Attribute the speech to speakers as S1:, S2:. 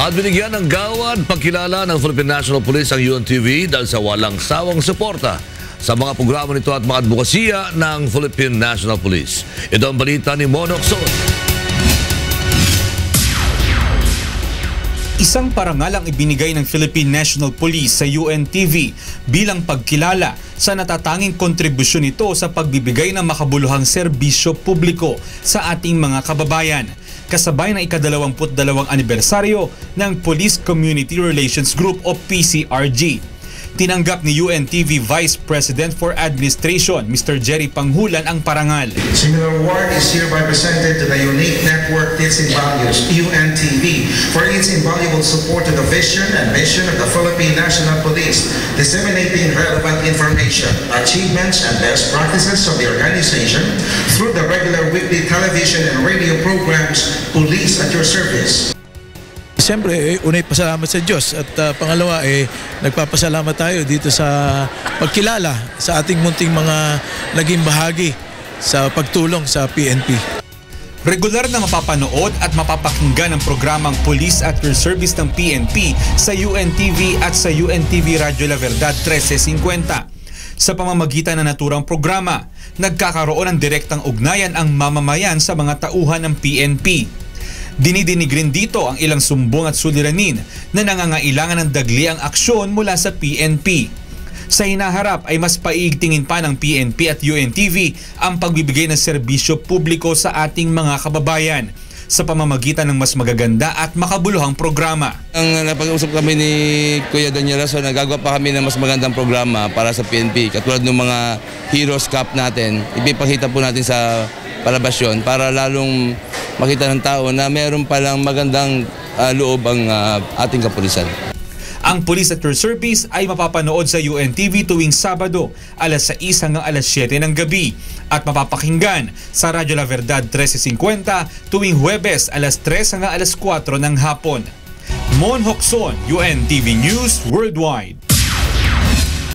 S1: At binigyan ng gawan pagkilala ng Philippine National Police ang UNTV dahil sa walang sawang suporta sa mga programa nito at mga advokasya ng Philippine National Police. Ito ang balita ni Monok
S2: Isang parangal ang ibinigay ng Philippine National Police sa UNTV bilang pagkilala sa natatanging kontribusyon nito sa pagbibigay ng makabuluhang serbisyo publiko sa ating mga kababayan kasabay ng ikadalawamput dalawang anibersaryo ng Police Community Relations Group o PCRG. Tinanggap ni UNTV Vice President for Administration, Mr. Jerry Panghulan ang parangal.
S3: Similar award is hereby presented to the unique network in Values, UNTV, for its invaluable support to the vision and mission of the Philippine National Police, disseminating relevant information, achievements, and best practices of the organization through the regular weekly television and radio programs, Police at Your Service.
S4: Siyempre, eh, unay pasalamat sa Diyos at uh, pangalawa, eh, nagpapasalamat tayo dito sa pagkilala sa ating munting mga naging bahagi sa pagtulong sa PNP.
S2: Regular na mapapanood at mapapakinggan ang programang Police at Your Service ng PNP sa UNTV at sa UNTV Radio La Verdad 1350. Sa pamamagitan ng naturang programa, nagkakaroon ng direktang ugnayan ang mamamayan sa mga tauhan ng PNP. Dinidinig rin dito ang ilang sumbong at suliranin na nangangailangan ng dagli ang aksyon mula sa PNP. Sa hinaharap ay mas paiigtingin pa ng PNP at UNTV ang pagbibigay ng serbisyo publiko sa ating mga kababayan sa pamamagitan ng mas magaganda at makabuluhang programa.
S5: Ang napag-usap kami ni Kuya Daniel Rason, nagagawa pa kami ng mas magandang programa para sa PNP. Katulad ng mga Heroes Cup natin, ipipakita po natin sa palabasyon para lalong makita ng tao na meron palang magandang uh, loob ang uh, ating kapulisan.
S2: Ang Police Your Service ay mapapanood sa UNTV tuwing Sabado alas 6 hanggang alas 7 ng gabi at mapapakinggan sa Radyo La Verdad 1350 tuwing Huwebes alas 3 hanggang alas 4 ng hapon. Mon Hokson, UNTV News Worldwide.